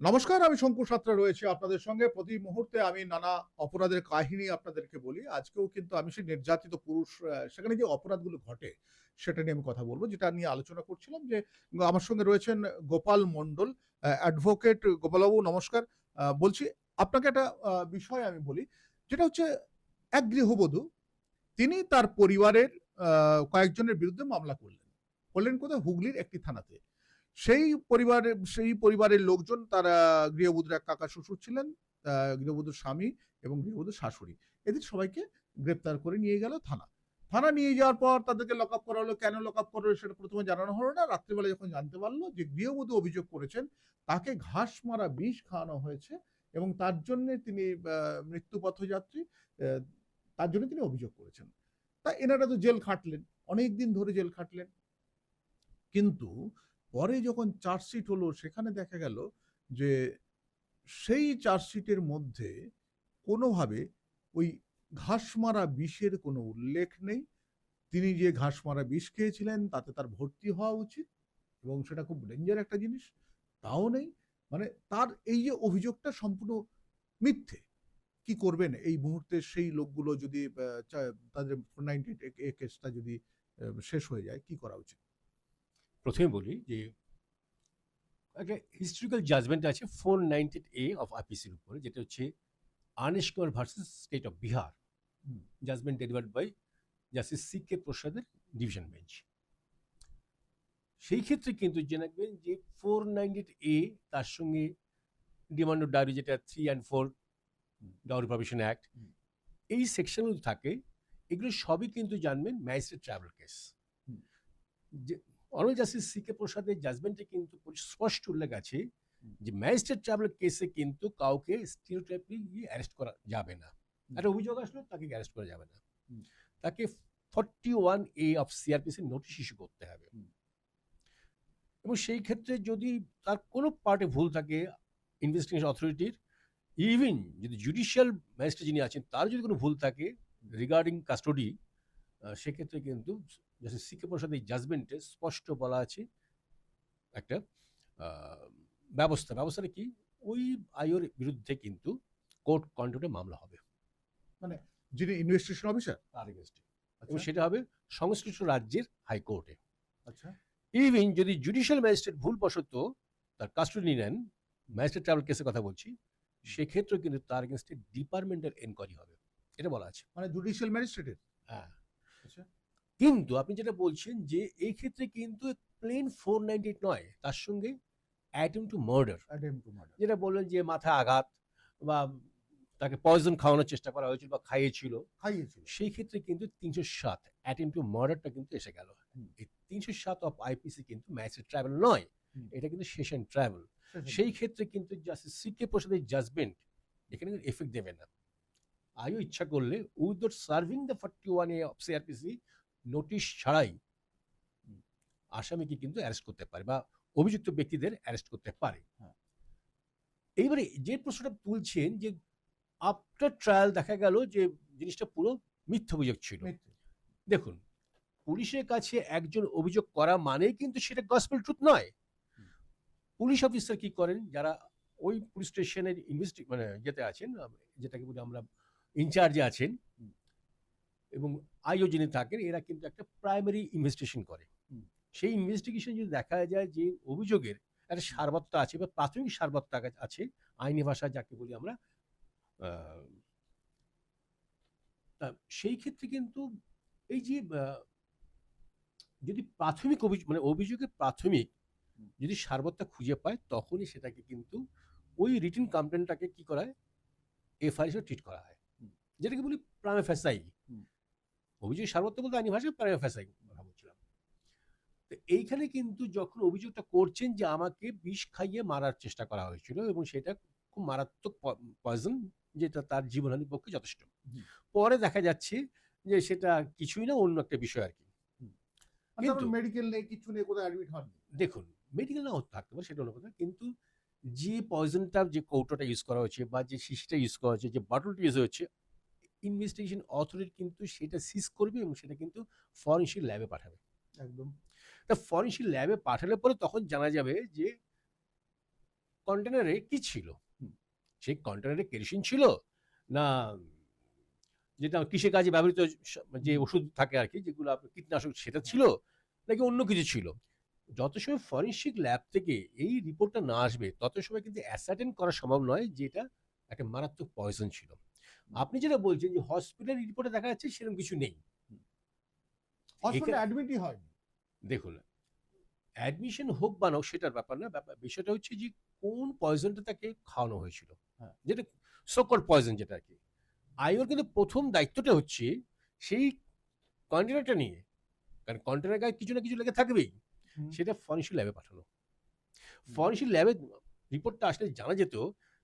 নমস্কার, আমি শঙ্কু সাত্রা রয়েছে আপনাদের সঙ্গে। প্রতি মুহূর্তে আমি নানা অপরাধের কাহিনী আপনাদেরকে বলি। আজকেও কিন্তু আমি সেই নির্যাতিত পুরুষ সেখানে যে অপরাধগুলো ঘটে, সেটা নিয়ে আমি কথা বলব। যেটা নিয়ে আলোচনা করছিলাম যে, আমার সঙ্গে রয়েছেন গোপাল মণ্ডল অ্যাডভোকেট গোপালবাবু, নমস্কার। বলছি, আপনাকে একটা বিষয় আমি বলি। যেটা হচ্ছে, এক গৃহবধূ, তিনি তার পরিবারের কয়েকজনের বিরুদ্ধে মামলা করলেন। করলেন কোথায়? হুগলির একটি থানাতে। সেই পরিবারের সেই পরিবারের লোকজন তারা গৃহবধূর এক কাকা শ্বশুর ছিলেন গৃহবধূর স্বামী এবং গৃহবধূর শাশুড়ি। এদের সবাইকে গ্রেপ্তার করে নিয়ে গেল থানা। থানা নিয়ে যাওয়ার পর তাদেরকে লক আপ করা হলো। কেন লক আপ করা হলো সেটা প্রথমে জানানো হলো না। রাত্রিবেলা যখন জানতে পারল যে গৃহবধূ অভিযোগ করেছেন তাকে ঘাস মারা বিষ খাওয়ানো হয়েছে এবং তার জন্য তিনি আহ, মৃত্যু পথযাত্রী আহ, তার জন্য তিনি অভিযোগ করেছেন। তা এনারা তো জেল খাটলেন অনেক দিন ধরে জেল খাটলেন। কিন্তু পরে যখন চার্জশিট হলো, সেখানে দেখা গেল যে সেই চার্জশিটের মধ্যে কোনোভাবে ওই ঘাস মারা বিষের কোনো উল্লেখ নেই। তিনি যে ঘাস মারা বিষ খেয়েছিলেন, তাতে তার ভর্তি হওয়া উচিত এবং সেটা খুব ডেঞ্জার একটা জিনিস, তাও নেই। মানে তার এই যে অভিযোগটা সম্পূর্ণ মিথ্যে। কি করবেন? এই মুহূর্তে সেই লোকগুলো যদি তাদের নাইনটি কেসটা যদি শেষ হয়ে যায়, কি করা উচিত? প্রথমে বলি যে একটা হিস্ট্রিক্যাল জাজমেন্ট আছে ফোর নাইনটি এ অফ আইপিসির উপরে যেটা হচ্ছে Anish Kumar versus state of Bihar judgement delivered by justice C K প্রসাদের ডিভিশন বেঞ্চ সেই ক্ষেত্রে কিন্তু জেনে রাখবেন যে ফোর নাইনটি এ তার সঙ্গে ডিমান্ড অফ ডাউরি যেটা three and four dowry provision act এই সেকশনগুলো থাকে এগুলো সবই কিন্তু জানবেন ম্যাজিস্ট্রেট ট্রাভেল কেস যে জাস্টিস সি কে প্রসাদের জাজমেন্টে কিন্তু স্পষ্ট উল্লেখ আছে যে ম্যাজিস্ট্রেট ট্রাভেল কেসে কিন্তু কাউকে স্টিরিওটাইপলি অ্যারেস্ট করা যাবে না। একটা অভিযোগ আসলো তাকে অ্যারেস্ট করা যাবে না। তাকে forty one A of CrPC notice issue করতে হবে। এবং সেই ক্ষেত্রে যদি তার কোনো পার্টে ভুল থাকে ইনভেস্টিগেশন অথরিটির ইভিন যদি জুডিশিয়াল ম্যাজিস্ট্রেট যিনি আছেন তার যদি কোনো ভুল থাকে রিগার্ডিং কাস্টডি সেক্ষেত্রে কিন্তু জাস্টিস সি কে প্রসাদ এই জাজমেন্টে স্পষ্ট বলা আছে একটা ব্যবস্থা ব্যবস্থাটা কি? ওই আয়োর বিরুদ্ধে কিন্তু কোর্ট কন্ট্রোলে মামলা হবে। মানে যিনি ইনভেস্টিগেশন অফিসার তার এগেনস্টে এবং সেটা হবে সংশ্লিষ্ট রাজ্যের হাইকোর্টে। আচ্ছা। ইভিন যদি জুডিশিয়াল ম্যাজিস্ট্রেট ভুলবশত তার কাস্টডি নেন ম্যাজিস্ট্রেট ট্রাভেল কেসের কথা বলছি সেক্ষেত্রে কিন্তু তার এগেনস্টে ডিপার্টমেন্টাল এনকোয়ারি হবে। এটা বলা আছে। মানে জুডিশিয়াল ম্যাজিস্ট্রেটের হ্যাঁ। আচ্ছা কিন্তু আপনি যেটা বলছেন যে এই ক্ষেত্রে কিন্তু প্লেন ফোর নাইনটি নয় তার সঙ্গে attempt to murder attempt to murder যেটা বললেন যে মাথা আঘাত বা তাকে পয়জন খাওয়ানোর চেষ্টা করা হয়েছিল বা খাইয়েছিল। খাইয়েছিল। সেই ক্ষেত্রে কিন্তু তিনশো সাত অ্যাটেম টু মার্ডারটা কিন্তু এসে গেল। এই তিনশো সাত অফ আইপিসি কিন্তু ম্যাজিস্ট্রেট ট্রাভেল নয় এটা কিন্তু সেশন ট্রাভেল সেই ক্ষেত্রে কিন্তু জাস্টিস সিকে প্রসাদের জাজমেন্ট এখানে কিন্তু এফেক্ট দেবে না। আইও ইচ্ছা করলে without serving the forty one A of CrPC notice ছাড়াই আসামিকে কিন্তু অ্যারেস্ট করতে পারে বা অভিযুক্ত ব্যক্তিদের অ্যারেস্ট করতে পারে। হ্যাঁ। এইবারে যে প্রশ্নটা তুলছেন যে আফটার ট্রায়াল দেখা গেল যে জিনিসটা পুরো মিথ্যা অভিযোগ ছিল। দেখুন পুলিশের কাছে একজন অভিযোগ করা মানেই কিন্তু সেটা গসপেল ট্রুথ নয়। পুলিশ অফিসার কি করেন? যারা ওই পুলিশ স্টেশনের ইনভেস্টি মানে যেতে আছেন যেটাকে বলি আমরা ইনচার্জে আছেন এবং আইও যিনি থাকেন এরা কিন্তু একটা প্রাইমারি ইনভেস্টিগেশন করে। সেই ইনভেস্টিগেশন যদি দেখা যায় যে অভিযোগের একটা সারবত্তা আছে বা প্রাথমিক সারবত্তা আছে আইনি ভাষায় যাকে বলি আমরা তা সেই ক্ষেত্রে কিন্তু এই যে যদি প্রাথমিক অভিযোগ মানে অভিযোগের প্রাথমিক যদি সারবত্তা খুঁজে পায় তখনই সেটাকে কিন্তু ওই রিটিন কমপ্লেনটাকে কি করা হয়? এফআইআর ট্রিট করা হয়। যেটাকে বলি প্রামে ফ্যাসাই অভিযোগ সারবত্তা বলতে আইনি ভাষায় প্রামে ফ্যাসাই কথা বলছিলাম। তো এইখানে কিন্তু যখন অভিযোগটা করছেন যে আমাকে বিষ খাইয়ে মারার চেষ্টা করা হয়েছিল এবং সেটা খুব মারাত্মক পয়জন যেটা তার জীবনহানির পক্ষে যথেষ্ট। পরে দেখা যাচ্ছে যে সেটা কিছুই না অন্য একটা বিষয় আর কি। কিন্তু- মেডিকেল নেই কিছু নেই কোথাও অ্যাডমিট হননি? দেখুন মেডিকেল নাও থাকতে পারে সেটা অন্য কথা। কিন্তু যে পয়জনটা যে কৌটোটা ইউজ করা হয়েছে বা যে শিশিটা ইউজ করা হয়েছে যে বাটলটা ইউজ হয়েছে ইনভেস্টিগেশন অথরিটি কিন্তু সেটা সিজ করবে এবং সেটা কিন্তু ফরেন্সিক ল্যাবে পাঠাবে। একদম। তা ফরেন্সিক ল্যাবে পাঠালে পরে তখন জানা যাবে যে কন্টেনারে কি ছিল? সেই কন্টেনারে কেরোসিন ছিল না যেটা কৃষি কাজে ব্যবহৃত যে ওষুধ থাকে আর কি যেগুলো আপনার কীটনাশক সেটা ছিল নাকি অন্য কিছু ছিল? যত সময় ফরেনসিক ল্যাব থেকে এই রিপোর্টটা না আসবে তত সময় কিন্তু অ্যাসার্টেন করা সম্ভব নয় যে এটা একটা মারাত্মক পয়জন ছিল। আপনি যেটা বলছেন যে হসপিটাল রিপোর্টে দেখা যাচ্ছে সেরকম কিছু নেই। হসপিটালে অ্যাডমিটই হয়নি। দেখুন অ্যাডমিশন হোক বা না সেটার ব্যাপার না ব্যাপার বিষয়টা হচ্ছে যে কোন পয়জনটা তাকে খাওয়ানো হয়েছিল। হ্যাঁ। যেটা সকল পয়জন যেটা আর কি। আইওর কিন্তু প্রথম দায়িত্বটা হচ্ছে সেই কন্টেনারটা নিয়ে কারণ কন্টেনার গায়ে কিছু না কিছু লেগে থাকবেই সেটা ফরেন্সিক ল্যাবে পাঠানো। ফরেন্সিক ল্যাবে রিপোর্টটা আসলে জানা যেত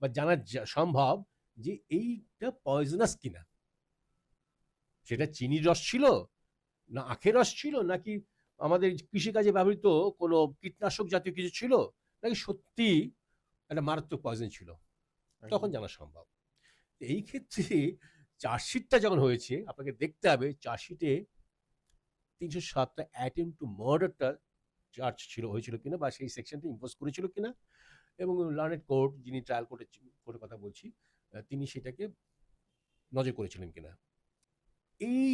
বা জানা সম্ভব যে এইটা পয়জনাস কিনা? সেটা চিনির রস ছিল? না আখের রস ছিল? নাকি আমাদের কৃষিকাজে ব্যবহৃত কোনো কীটনাশক জাতীয় কিছু ছিল? নাকি সত্যি একটা মারাত্মক পয়জন ছিল? তখন জানা সম্ভব। এই ক্ষেত্রে চার্জশিটটা যখন হয়েছে আপনাকে দেখতে হবে চার্জশিটে তিনশো সাতটা অ্যাটেম্প টু মার্ডারটা চার্জ ছিল হয়েছিল কিনা বা সেই সেকশনটা ইম্পোজ করেছিল কিনা? এবং লার্নেড কোর্ট যিনি ট্রায়াল কোর্টের কোর্টের কথা বলছি তিনি সেটাকে নজর করেছিলেন কিনা। এই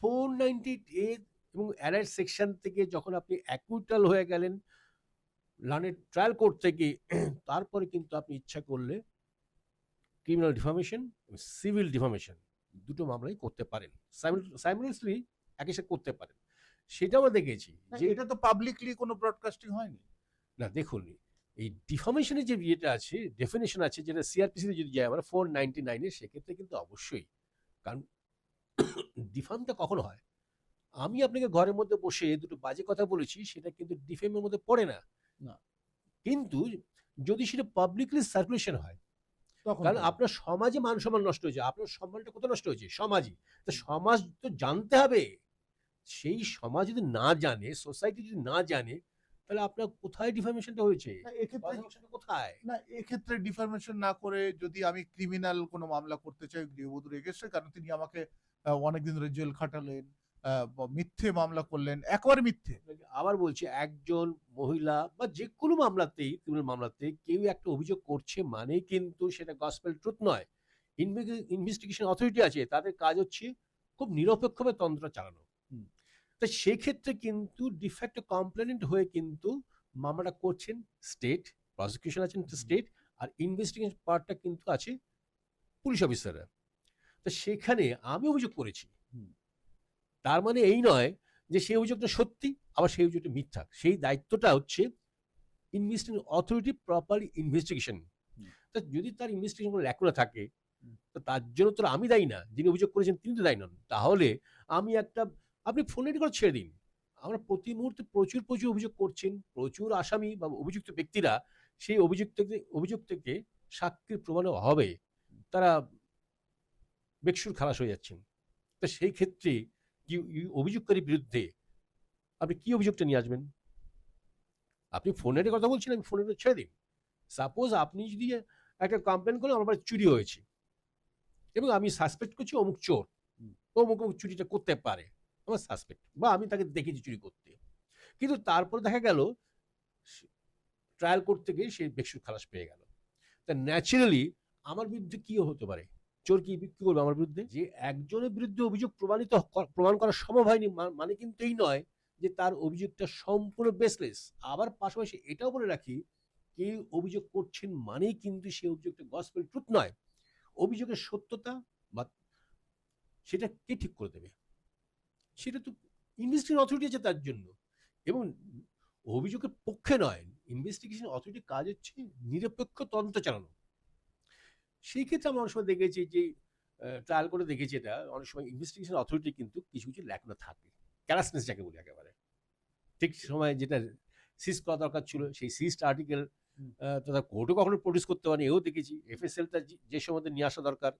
ফোর নাইনটি এ এবং অ্যালার্ট সেকশন থেকে যখন আপনি অ্যাকুইটাল হয়ে গেলেন লার্নেড ট্রায়াল কোর্ট থেকে তারপরে কিন্তু আপনি ইচ্ছা করলে ক্রিমিনাল ডিফামেশন সিভিল ডিফামেশন দুটো মামলাই করতে পারেন। সাইমুলেসলি একই সাথে করতে পারেন। সেটা আমরা দেখেছি যে এটা তো পাবলিকলি কোনো ব্রডকাস্টিং হয়নি। না দেখুন এই ডিফামেশনের যে ইয়েটা আছে ডেফিনেশন আছে যেটা সিআরপিসিতে যদি যায় আমরা ফোর নাইনটি নাইনে সেক্ষেত্রে কিন্তু অবশ্যই। কারণ ডিফামটা কখন হয়। আমি আপনাকে ঘরের মধ্যে বসে দুটো বাজে কথা বলেছি সেটা কিন্তু ডিফেমের মধ্যে পড়ে না। না। কিন্তু যদি সেটা পাবলিকলি সার্কুলেশন হয় তখন কারণ আপনার সমাজে মান সম্মান নষ্ট হয়েছে আপনার সম্মানটা কোথায় নষ্ট হয়েছে? সমাজই তো সমাজ তো জানতে হবে। সেই সমাজ যদি না জানে সোসাইটি যদি না জানে তাহলে আপনার কোথায় ডিফার্মেশনটা হয়েছে? এক্ষেত্রে কোথায়? না এক্ষেত্রে ডিফরমেশন না করে যদি আমি ক্রিমিনাল কোনো মামলা করতে চাই গৃহবধূর এগেস্টে কারণ তিনি আমাকে অনেকদিন ধরে জেল খাটালেন মিথ্যে মামলা করলেন একবার মিথ্যে। আবার বলছি একজন মহিলা বা যে কোনো মামলাতেই ক্রিমিনাল মামলাতে কেউ একটা অভিযোগ করছে মানে কিন্তু সেটা গসপেল ট্রুথ নয়। ইনভেস্টিগেশন অথরিটি আছে তাদের কাজ হচ্ছে খুব নিরপেক্ষভাবে তন্ত্র চালানো। তো সেক্ষেত্রে কিন্তু ডিফ্যাক্ট কমপ্লেনেন্ট হয়ে কিন্তু মামলাটা করছেন স্টেট প্রসিকিউশন আছেন স্টেট আর ইনভেস্টিগেশন পার্টটা কিন্তু আছে পুলিশ অফিসাররা তো সেখানে আমি অভিযোগ করেছি। তার মানে এই নয় যে সেই অভিযোগটা সত্যি আবার সেই অভিযোগটা মিথ্যা। সেই দায়িত্বটা হচ্ছে ইনভেস্টিগেশন অথরিটি প্রপারলি ইনভেস্টিগেশন। তা যদি তার ইনভেস্টিগেশন কোনো ল্যাকুনা থাকে। তো তার জন্য তো আমি দায়ী না। যিনি অভিযোগ করেছেন তিনি তো দায়ী নন। তাহলে আমি একটা আপনি ফোনের করে ছেড়ে দিন। আমরা প্রতি মুহূর্তে প্রচুর প্রচুর অভিযোগ করছেন, প্রচুর আসামি বা অভিযুক্ত ব্যক্তিরা সেই অভিযোগ থেকে সাক্ষীর প্রমাণের অভাবে তারা বেকসুর খালাস হয়ে যাচ্ছেন। তো সেই ক্ষেত্রে কি অভিযোগকারীর বিরুদ্ধে আপনি কি অভিযোগটা নিয়ে আসবেন? আপনি ফোনের কথা বলছেন, আমি ফোনের ছেড়ে দিন। সাপোজ আপনি যদি একটা কমপ্লেন করেন আমার চুরি হয়েছে। এবং আমি সাসপেক্ট করছি অমুক চোর। অমুক অমুক চুরিটা করতে পারে। আমার সাসপেক্ট বা আমি তাকে দেখেছি চুরি করতে। কিন্তু তারপর দেখা গেল ট্রায়াল করতে গিয়ে সে বেকসুর খালাস পেয়ে গেল। তা ন্যাচারালি আমার বিরুদ্ধে কি হতে পারে? চোর কি কি করবে আমার বিরুদ্ধে? যে একজনের বিরুদ্ধে অভিযোগ প্রমাণিত প্রমাণ করা সম্ভব হয়নি মানে কিন্তু এই নয় যে তার অভিযোগটা সম্পূর্ণ বেসলেস আবার পাশাপাশি এটাও বলে রাখি কেউ অভিযোগ করছেন মানেই কিন্তু সেই অভিযোগটা গসপেল ট্রুথ নয়। অভিযোগের সত্যতা বা সেটা কে ঠিক করে দেবে? সেটা তো ইনভেস্টিগেশন অথরিটি আছে তার জন্য। এবং অভিযোগের পক্ষে নয় ইনভেস্টিগেশন অথরিটির কাজ হচ্ছে নিরপেক্ষ তদন্ত চালানো। সেই ক্ষেত্রে আমরা অনেক সময় দেখেছি যে ট্রায়াল করে দেখেছি এটা অনেক সময় ইনভেস্টিগেশন অথরিটি কিন্তু কিছু কিছু ল্যাকনা থাকে। ক্যারাসনেস যাকে বলি একেবারে। ঠিক সময় যেটা সিজ করা দরকার ছিল সেই সিজড আর্টিকেল। তথা কোর্টও কখনো প্রডিউস করতে পারেনি এও দেখেছি। এফএসএলটা যে সময় নিয়ে আসা দরকার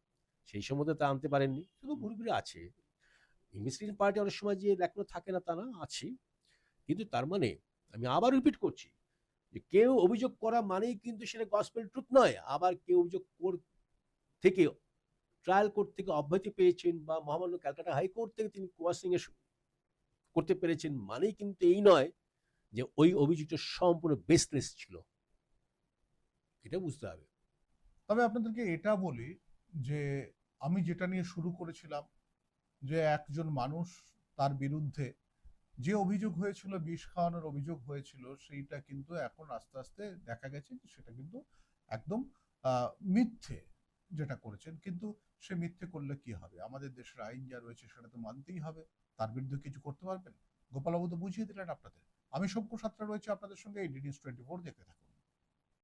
সেই সময় তা আনতে পারেননি। শুধু ঘুরে ঘুরে আছে। ইনভেস্টিগেশন পার্টি অনেক সময় যে ল্যাকনা থাকে না তা না, আছে। কিন্তু তার মানে আমি আবার রিপিট করছি যে কেউ অভিযোগ করা মানেই কিন্তু সেটা গসপেল ট্রুথ নয়। আবার কেউ অভিযোগ কোর্ট থেকে ট্রায়াল কোর্ট থেকে অব্যাহতি পেয়েছেন বা মহামান্য ক্যালকাটা হাইকোর্ট থেকে তিনি কোয়াশিং এ করতে পেরেছেন মানেই কিন্তু এই নয় যে ওই অভিযোগটা সম্পূর্ণ বেসলেস ছিল। এটা বুঝতে হবে। তবে আপনাদেরকে এটা বলি যে আমি যেটা নিয়ে শুরু করেছিলাম যে একজন মানুষ তার বিরুদ্ধে যে অভিযোগ হয়েছিল, বিষ খাওয়ানোর অভিযোগ হয়েছিল, সেইটা কিন্তু এখন আস্তে আস্তে দেখা গেছে যে সেটা কিন্তু একদম মিথ্যে যেটা করেছেন। কিন্তু সে মিথ্যে করলে কি হবে? আমাদের দেশের আইন যা রয়েছে সেটা তো মানতেই হবে। তার বিরুদ্ধে কিছু করতে পারবেন? গোপালবাবু তো বুঝিয়ে দিলেন আপনাদের। আমি শঙ্কু সাত্রা রয়েছে আপনাদের সঙ্গে, এই নিউজ টোয়েন্টি ফোর দেখতে থাকুন।